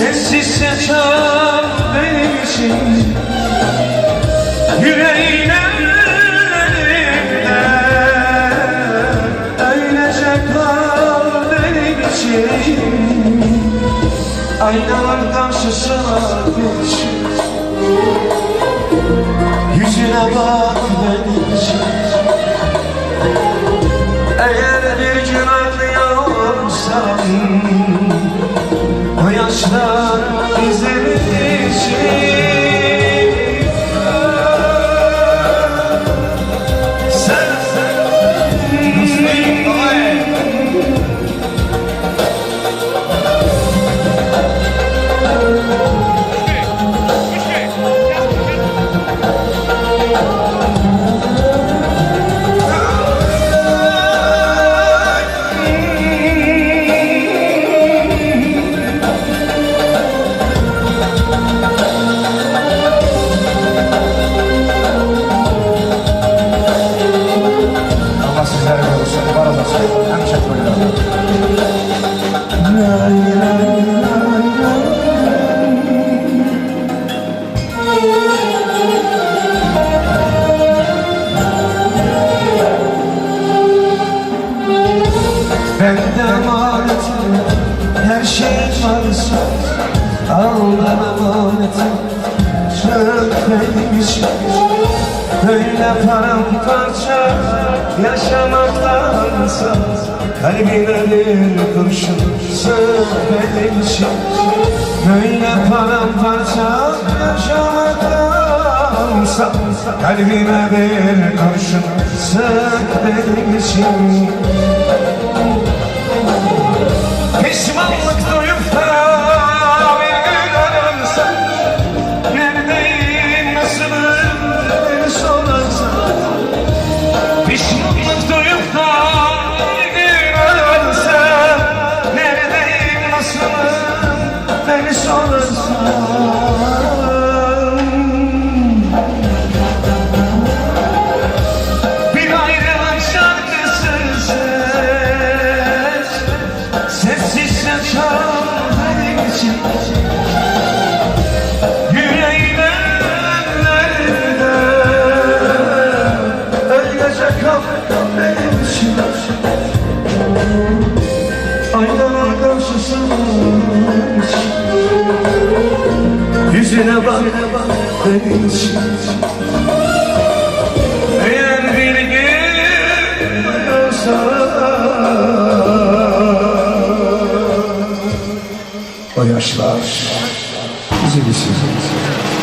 Sessizce çal benim için. Yüreğine Öylece kal benim için. Aynalar karşısına geç Yüzüne bak benim için. Eğer bir gün ağlıyorsam Bende emanetim her şey varsa Al ben emanetim benim için Böyle paramparça yaşamaktansa Kalbine bir kurşun sığ benim için Böyle paramparça yaşamaktansa Kalbime bir kurşun sık benim için Aynalar karşısında Yüzüne bak. Benim için. Eğer bir gün olsa O yaşlar bizim için.